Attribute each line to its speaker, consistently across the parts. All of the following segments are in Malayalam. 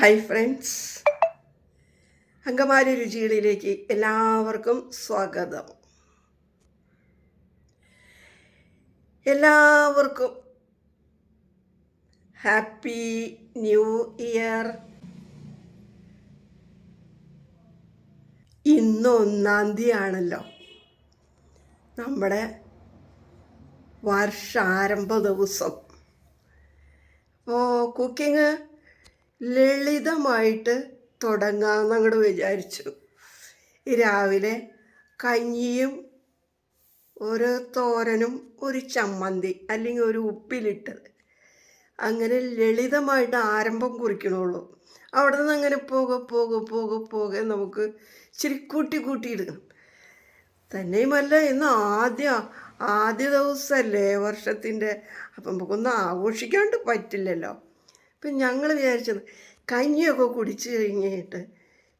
Speaker 1: ഹായ് ഫ്രണ്ട്സ് അങ്കമാലി രുചികളിലേക്ക് എല്ലാവർക്കും സ്വാഗതം. എല്ലാവർക്കും ഹാപ്പി ന്യൂ ഇയർ. ഇന്ന് ഒന്നാം തീയതിയാണല്ലോ. നമ്മുടെ വർഷാരംഭ ദിവസം. അപ്പോൾ കുക്കിംഗ് ലളിതമായിട്ട് തുടങ്ങാമെന്ന് അങ്ങോട്ട് വിചാരിച്ചു. രാവിലെ കഞ്ഞിയും ഒരു തോരനും ഒരു ചമ്മന്തി അല്ലെങ്കിൽ ഒരു ഉപ്പിലിട്ടത്. അങ്ങനെ ലളിതമായിട്ട് ആരംഭം കുറിക്കണുള്ളൂ. അവിടെ നിന്ന് അങ്ങനെ പോകെ പോകെ പോകെ പോകെ നമുക്ക് ഇച്ചിരി കൂട്ടി കൂട്ടിയിടണം തന്നെയുമല്ല ഇന്ന് ആദ്യ ആദ്യ ദിവസമല്ലേ വർഷത്തിന്റെ? അപ്പം നമുക്കൊന്നും ആഘോഷിക്കാണ്ട് പറ്റില്ലല്ലോ. അപ്പം ഞങ്ങൾ വിചാരിച്ചത് കഞ്ഞിയൊക്കെ കുടിച്ച് കഴിഞ്ഞിട്ട്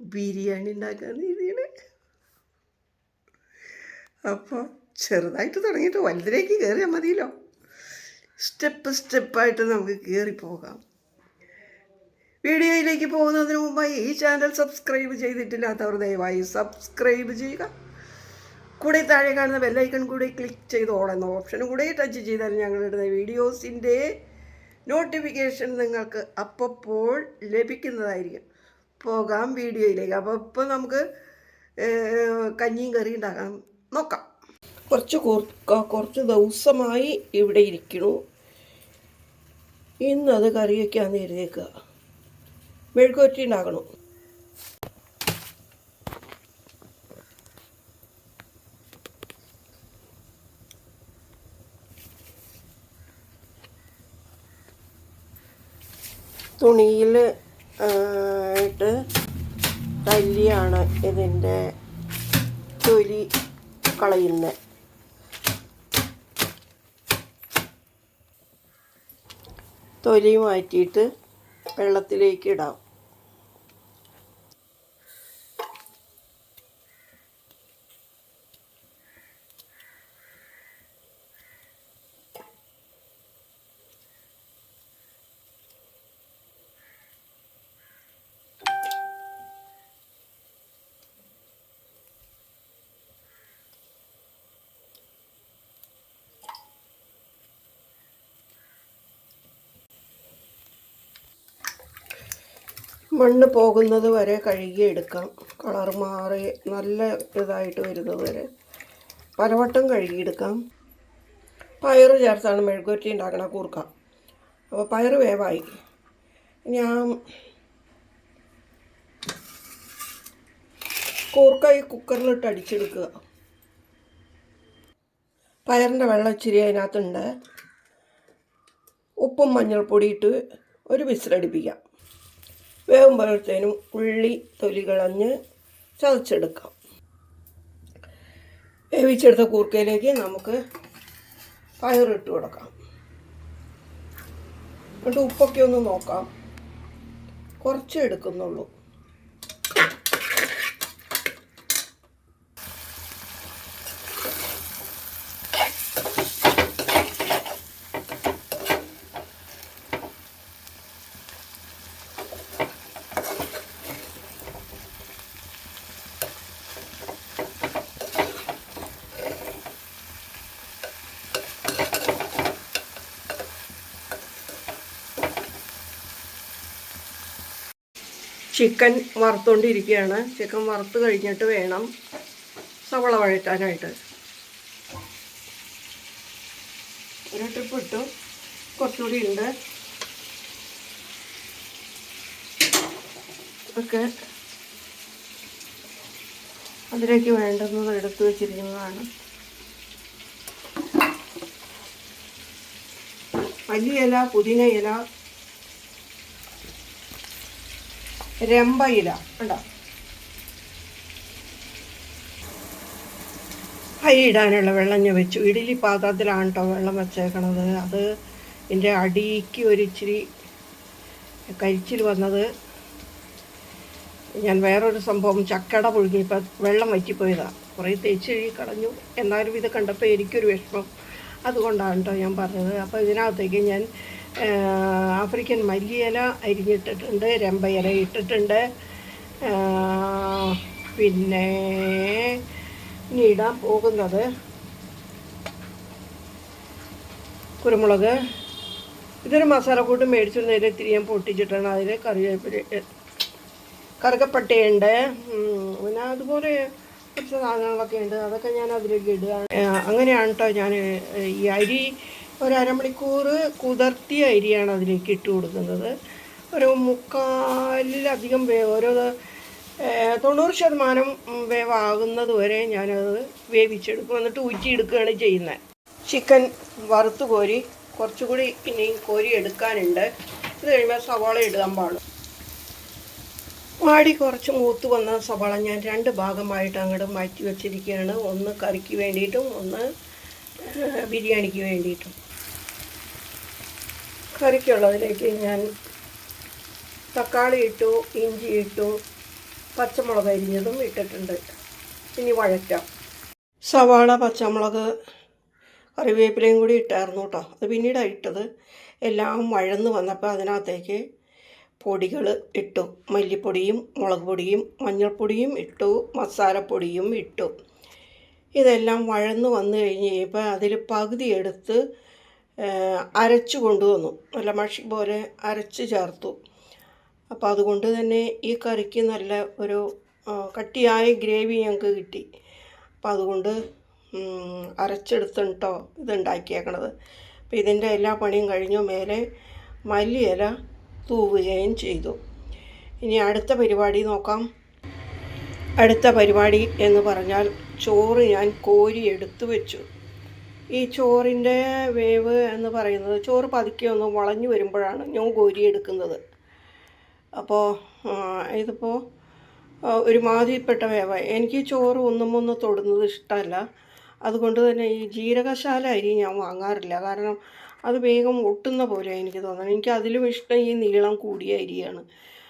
Speaker 1: ബിരിയാണി ഉണ്ടാക്കാൻ രീതിയിൽ അപ്പോൾ ചെറുതായിട്ട് തുടങ്ങിയിട്ട് വലുതിലേക്ക് കയറിയാൽ മതിയല്ലോ. സ്റ്റെപ്പ് സ്റ്റെപ്പായിട്ട് നമുക്ക് കയറിപ്പോകാം പോകാം. വീഡിയോയിലേക്ക് പോകുന്നതിന് മുമ്പായി ഈ ചാനൽ സബ്സ്ക്രൈബ് ചെയ്തിട്ടില്ലാത്തവർ ദയവായി സബ്സ്ക്രൈബ് ചെയ്യുക. കൂടെ താഴെ കാണുന്ന ബെല്ലൈക്കൺ കൂടി ക്ലിക്ക് ചെയ്ത് ഓടുന്ന ഓപ്ഷനും കൂടെ ടച്ച് ചെയ്താൽ ഞങ്ങളിടുന്ന വീഡിയോസിന്റെ നോട്ടിഫിക്കേഷൻ നിങ്ങൾക്ക് അപ്പോൾ ലഭിക്കുന്നതായിരിക്കും. പോകാം വീഡിയോയിലേക്ക്. അപ്പോൾ ഇപ്പോൾ നമുക്ക് കഞ്ഞിയും കറിയും ഉണ്ടാക്കാം. നോക്കാം. കുറച്ച് കുറച്ച് ദിവസമായി ഇവിടെ ഇരിക്കുന്നു. ഇന്നത് കറി വയ്ക്കാൻ എഴുതിയേക്കുക മെഴുകുവറ്റി ഉണ്ടാക്കണം. തുണിയിൽ ഇട്ട് തല്ലിയാണ് ഇതിന്റെ തൊലി കളയുന്നത് തൊലി മാറ്റിയിട്ട് വെള്ളത്തിലേക്ക് ഇടാം. മണ്ണ് പോകുന്നത് വരെ കഴുകി എടുക്കാം കളർ മാറി നല്ല ഇതായിട്ട് വരുന്നത് വരെ. പലവട്ടം കഴുകിയെടുക്കാം പയറ് ചേർത്താണ് മെഴുകുവറ്റി ഉണ്ടാക്കണ കൂർക്ക. അപ്പോൾ പയറ് വേവായി. ഞാൻ കൂർക്ക ഈ കുക്കറിലിട്ട് അടിച്ചെടുക്കുക. പയറിന്റെ വെള്ളം ഇച്ചിരി അതിനകത്തുണ്ട്. ഉപ്പും മഞ്ഞൾപ്പൊടി ഇട്ട് ഒരു വിസിലടിപ്പിക്കാം. വേകുമ്പോഴത്തേനും ഉള്ളി തൊലി കളഞ്ഞ് ചതച്ചെടുക്കാം. വേവിച്ചെടുത്ത കൂർക്കയിലേക്ക് നമുക്ക് പയറിട്ട് കൊടുക്കാം. എന്നിട്ട് ഉപ്പൊക്കെ ഒന്ന് നോക്കാം. കുറച്ച് എടുക്കുന്നുള്ളൂ. ചിക്കൻ വറുത്തുകൊണ്ടിരിക്കുകയാണ് ചിക്കൻ വറുത്ത് കഴിഞ്ഞിട്ട് വേണം സവള വഴറ്റാനായിട്ട്. ഒരു ട്രിപ്പ് ഇട്ടു. കുറച്ചുകൂടി ഉണ്ട്. ഒക്കെ അതിലേക്ക് വേണ്ടുന്നത് എടുത്തു വെച്ചിരിക്കുന്നതാണ്. പുതിന ഇല രമ്പ ഇല ഉണ്ടോ ഇടാനുള്ള വെള്ളം ഞാൻ വെച്ചു. ഇഡലി പാത്രത്തിലാണ് കേട്ടോ വെള്ളം വെച്ചേക്കണത്. അത് എന്റെ അടിക്ക് ഒരിച്ചിരി കരിച്ചിൽ വന്നത്. ഞാൻ വേറൊരു സംഭവം ചക്കട പുഴുങ്ങിയപ്പോൾ വെള്ളം വറ്റിപ്പോയതാണ് കുറേ തേച്ച് കളഞ്ഞു. എന്നാലും ഇത് കണ്ടപ്പോൾ എനിക്കൊരു വിഷമം. അതുകൊണ്ടാണ് കേട്ടോ ഞാൻ പറഞ്ഞത്. അപ്പോൾ ഇതിനകത്തേക്ക് ഞാൻ ആഫ്രിക്കൻ മല്ലിയില അരിഞ്ഞിട്ടിട്ടുണ്ട് രമ്പയില ഇട്ടിട്ടുണ്ട്. പിന്നെ ഇനി ഇടാൻ പോകുന്നത് കുരുമുളക്. ഇതൊരു മസാലക്കൂട്ട് നേരെ ഇത്തിരി ഞാൻ പൊട്ടിച്ചിട്ടാണ് അതിൽ കറിവേപ്പില കറുകപ്പട്ടയുണ്ട്. പിന്നെ അതുപോലെ കുറച്ച് സാധനങ്ങളൊക്കെ ഉണ്ട് അതൊക്കെ ഞാൻ അതിലേക്ക് ഇടുക അങ്ങനെയാണ് കേട്ടോ ഞാൻ ഈ അരി ഒരു അരമണിക്കൂർ കുതിർത്തിയ അരിയാണ് അതിലേക്ക് ഇട്ട് കൊടുക്കുന്നത്. ഒരു മുക്കാലിലധികം വേവ് ഓരോ തൊണ്ണൂറ് ശതമാനം വേവാകുന്നത് വരെ ഞാനത് വേവിച്ചെടുക്കും. എന്നിട്ട് ഊറ്റിയെടുക്കുകയാണ് ചെയ്യുന്നത്. ചിക്കൻ വറുത്ത് കോരി കുറച്ചുകൂടി ഇനിയും കോരി എടുക്കാനുണ്ട്. ഇത് കഴിയുമ്പോൾ സവാള ഇടാൻ പാടും. വാടി കുറച്ച് മൂത്ത് വന്ന സവാള ഞാൻ രണ്ട് ഭാഗമായിട്ട് അങ്ങോട്ട് മാറ്റി വെച്ചിരിക്കുകയാണ്. ഒന്ന് കറിക്ക് വേണ്ടിയിട്ടും ഒന്ന് ബിരിയാണിക്ക് വേണ്ടിയിട്ടും. കറിക്കുള്ളതിലേക്ക് ഞാൻ തക്കാളി ഇട്ടു ഇഞ്ചി ഇട്ടു പച്ചമുളക് അരിഞ്ഞതും ഇട്ടിട്ടുണ്ട്. ഇനി വഴറ്റാം. സവാള പച്ചമുളക് കറിവേപ്പിലയും കൂടി ഇട്ടായിരുന്നു കേട്ടോ. അത് പിന്നീടാണ് ഇട്ടത്. എല്ലാം വഴന്ന് വന്നപ്പോൾ അതിനകത്തേക്ക് പൊടികൾ ഇട്ടു. മല്ലിപ്പൊടിയും മുളക് പൊടിയും മഞ്ഞൾപ്പൊടിയും ഇട്ടു. മസാലപ്പൊടിയും ഇട്ടു. ഇതെല്ലാം വഴന്ന് വന്നു കഴിഞ്ഞ് കഴിയുമ്പോൾ അതിൽ പകുതി എടുത്ത് അരച്ചു കൊണ്ടുവന്നു. നല്ല മഷി പോലെ അരച്ച് ചേർത്തു. അപ്പോൾ അതുകൊണ്ട് തന്നെ ഈ കറിക്ക് നല്ല ഒരു കട്ടിയായ ഗ്രേവി ഞങ്ങൾക്ക് കിട്ടി. അപ്പം അതുകൊണ്ട് അരച്ചെടുത്തിട്ടോ അരച്ചെടുത്തും കേട്ടോ ഇതുണ്ടാക്കിയേക്കണത്. അപ്പോൾ ഇതിന്റെ എല്ലാ പണിയും കഴിഞ്ഞു. മേലെ മല്ലിയില തൂവുകയും ചെയ്തു. ഇനി അടുത്ത പരിപാടി നോക്കാം. അടുത്ത പരിപാടി എന്ന് പറഞ്ഞാൽ ചോറ് ഞാൻ കോരി എടുത്തു വെച്ചു. ഈ ചോറിന്റെ വേവ് എന്ന് പറയുന്നത് ചോറ് പതുക്കെ ഒന്ന് വളഞ്ഞു വരുമ്പോഴാണ് ഞാൻ ഗോരി എടുക്കുന്നത്. അപ്പോൾ ഇതിപ്പോൾ ഒരുമാതിരിപ്പെട്ട വേവ എനിക്ക് ചോറ് ഒന്നും ഒന്ന് തൊടുന്നത് ഇഷ്ടമല്ല. അതുകൊണ്ട് തന്നെ ഈ ജീരകശാല അരി ഞാൻ വാങ്ങാറില്ല. കാരണം അത് വേഗം ഒട്ടുന്ന പോലെ എനിക്ക് തോന്നുന്നത്. എനിക്ക് അതിലും ഇഷ്ടം ഈ നീളം കൂടിയ അരിയാണ്.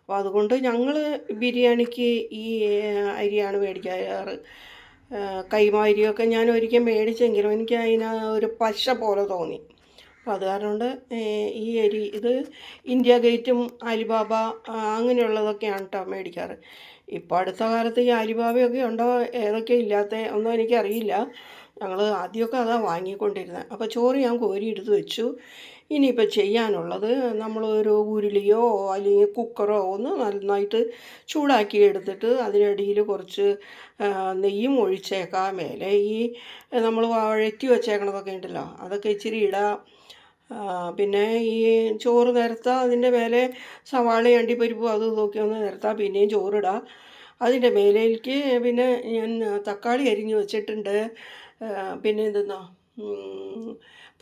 Speaker 1: അപ്പോൾ അതുകൊണ്ട് ഞങ്ങൾ ബിരിയാണിക്ക് ഈ അരിയാണ് മേടിക്കാറ്. ഏഹ്, കൈമ അരിയൊക്കെ ഞാൻ ഒരിക്കൽ മേടിച്ചെങ്കിലും എനിക്ക് അതിന് ഒരു പശ പോലെ തോന്നി. അപ്പോൾ അത് കാരണം ഈ അരി ഇത് ഇന്ത്യ ഗേറ്റും അലിബാബ അങ്ങനെയുള്ളതൊക്കെയാണ് കേട്ടോ മേടിക്കാറ്. ഇപ്പോൾ അടുത്ത കാലത്ത് ഈ അലിബാബയൊക്കെ ഉണ്ടോ ഏതൊക്കെ ഇല്ലാത്ത ഒന്നും എനിക്കറിയില്ല. ഞങ്ങൾ ആദ്യമൊക്കെ അതാണ് വാങ്ങിക്കൊണ്ടിരുന്നത് അപ്പോൾ ചോറ് ഞാൻ കോരി എടുത്ത് വെച്ചു. ഇനിയിപ്പോൾ ചെയ്യാനുള്ളത് നമ്മൾ ഒരു ഉരുളിയോ അല്ലെങ്കിൽ കുക്കറോ ഒന്ന് നന്നായിട്ട് ചൂടാക്കി എടുത്തിട്ട് അതിനിടയിൽ കുറച്ച് നെയ്യും ഒഴിച്ചേക്കാം. മേലെ ഈ നമ്മൾ വഴറ്റി വെച്ചേക്കണതൊക്കെ ഉണ്ടല്ലോ അതൊക്കെ ഇച്ചിരി ഇടാം. പിന്നെ ഈ ചോറ് നിരത്താം അതിന്റെ മേലെ സവാള അണ്ടിപ്പരിപ്പും അതും ഇതൊക്കെ ഒന്ന് നിരത്താം പിന്നെയും ചോറിടാം. അതിന്റെ മേലേക്ക് പിന്നെ ഞാൻ തക്കാളി അരിഞ്ഞ് വെച്ചിട്ടുണ്ട്. പിന്നെ എന്തെന്നാ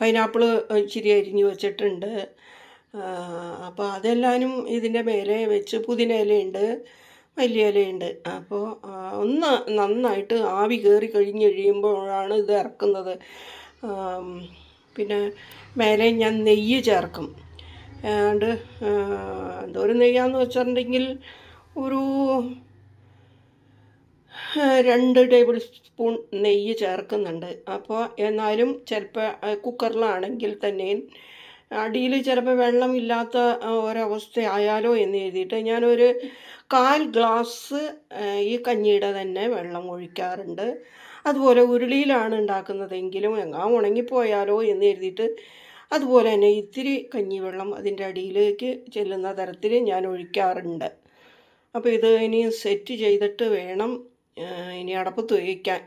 Speaker 1: പൈനാപ്പിൾ ഇച്ചിരി അരിഞ്ഞ് വെച്ചിട്ടുണ്ട്. അപ്പോൾ അതെല്ലാനും ഇതിന്റെ മേലെ വെച്ച് പുതിന ഇലയുണ്ട് വലിയ ഇലയുണ്ട്. അപ്പോൾ ഒന്ന് നന്നായിട്ട് ആവി കയറി കഴിഞ്ഞ് കഴിയുമ്പോഴാണ് ഇത് ഇറക്കുന്നത്. പിന്നെ മേലെ ഞാൻ നെയ്യ് ചേർക്കും. ഏതാണ്ട് എന്തോരം നെയ്യാന്ന് വെച്ചിട്ടുണ്ടെങ്കിൽ ഒരു രണ്ട് ടേബിൾ സ്പൂൺ നെയ്യ് ചേർക്കുന്നുണ്ട്. അപ്പോൾ എന്നാലും ചിലപ്പോൾ കുക്കറിലാണെങ്കിൽ തന്നെയും അടിയിൽ ചിലപ്പോൾ വെള്ളമില്ലാത്ത ഒരവസ്ഥ ആയാലോ എന്ന് എഴുതിയിട്ട് ഞാനൊരു കാൽ ഗ്ലാസ് ഈ കഞ്ഞിയുടെ തന്നെ വെള്ളം ഒഴിക്കാറുണ്ട്. അതുപോലെ ഉരുളിയിലാണ് ഉണ്ടാക്കുന്നതെങ്കിലും എങ്ങാ ഉണങ്ങിപ്പോയാലോ എന്ന് എഴുതിയിട്ട് അതുപോലെ തന്നെ ഇത്തിരി കഞ്ഞിവെള്ളം അതിന്റെ അടിയിലേക്ക് ചെല്ലുന്ന തരത്തിൽ ഞാൻ ഒഴിക്കാറുണ്ട്. അപ്പോൾ ഇത് ഇനി സെറ്റ് ചെയ്തിട്ട് വേണം ഇനി അടപ്പത്ത് വയ്ക്കാൻ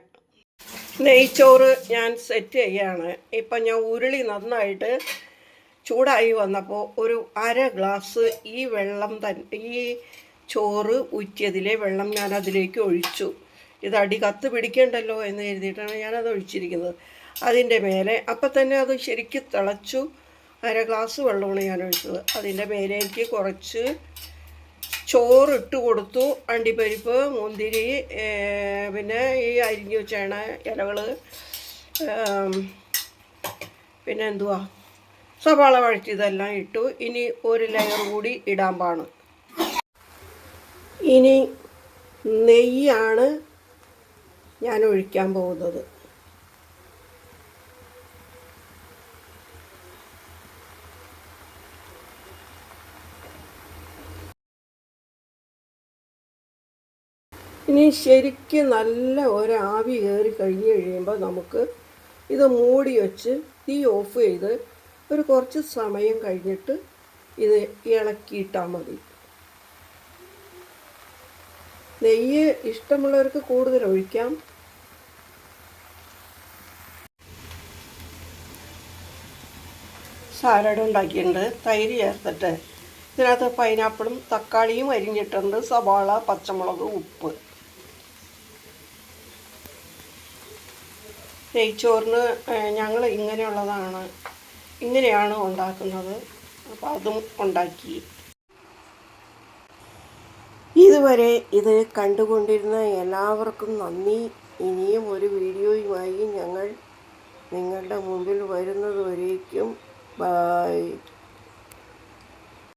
Speaker 1: നെയ്ച്ചോറ് ഞാൻ സെറ്റ് ചെയ്യാണ്. ഇപ്പം ഞാൻ ഉരുളി നന്നായിട്ട് ചൂടായി വന്നപ്പോൾ ഒരു അര ഗ്ലാസ് ഈ വെള്ളം തന്നെ ഈ ചോറ് ഊറ്റിയതിലെ വെള്ളം ഞാൻ അതിലേക്ക് ഒഴിച്ചു. ഇത് അടി കത്ത് പിടിക്കേണ്ടല്ലോ എന്ന് കരുതിയിട്ടാണ് ഞാനത് ഒഴിച്ചിരിക്കുന്നത്. അതിന്റെ മേലെ അപ്പം തന്നെ അത് ശരിക്കും തിളച്ചു. അര ഗ്ലാസ് വെള്ളമാണ് ഞാൻ ഒഴിച്ചത്. അതിന്റെ മേലേക്ക് കുറച്ച് ചോറ് ഇട്ട് കൊടുത്തു അണ്ടിപ്പരിപ്പ് മുന്തിരി പിന്നെ ഈ അരിഞ്ഞു വെച്ചാണ് ഇലകൾ പിന്നെ എന്തുവാ? സവാള വഴറ്റിയതെല്ലാം ഇട്ടു. ഇനി ഒരു ലെയർ കൂടി ഇടാൻ പാണ്. ഇനി നെയ്യാണ് ഞാൻ ഒഴിക്കാൻ പോകുന്നത്. ഇനി ശരിക്കും നല്ല ഒരാവി കയറി കഴിഞ്ഞ് കഴിയുമ്പോൾ നമുക്ക് ഇത് മൂടി വെച്ച് തീ ഓഫ് ചെയ്ത് ഒരു കുറച്ച് സമയം കഴിഞ്ഞിട്ട് ഇത് ഇളക്കിയിട്ടാൽ മതി. നെയ്യ് ഇഷ്ടമുള്ളവർക്ക് കൂടുതൽ ഒഴിക്കാം. സാലഡ് ഉണ്ടാക്കിയിട്ടുണ്ട് തൈര് ചേർത്തിട്ട്. ഇതിനകത്ത് പൈനാപ്പിളും തക്കാളിയും അരിഞ്ഞിട്ടുണ്ട് സവാള പച്ചമുളക് ഉപ്പ്. നെയ്ച്ചോറിന് ഞങ്ങൾ ഇങ്ങനെയുള്ളതാണ്. ഇങ്ങനെയാണ് ഉണ്ടാക്കുന്നത്. അപ്പോൾ അതും ഉണ്ടാക്കി. ഇതുവരെ ഇത് കണ്ടുകൊണ്ടിരുന്ന എല്ലാവർക്കും നന്ദി. ഇനിയും ഒരു വീഡിയോയുമായി ഞങ്ങൾ നിങ്ങളുടെ മുമ്പിൽ വരുന്നതുവരേക്കും. ബൈ.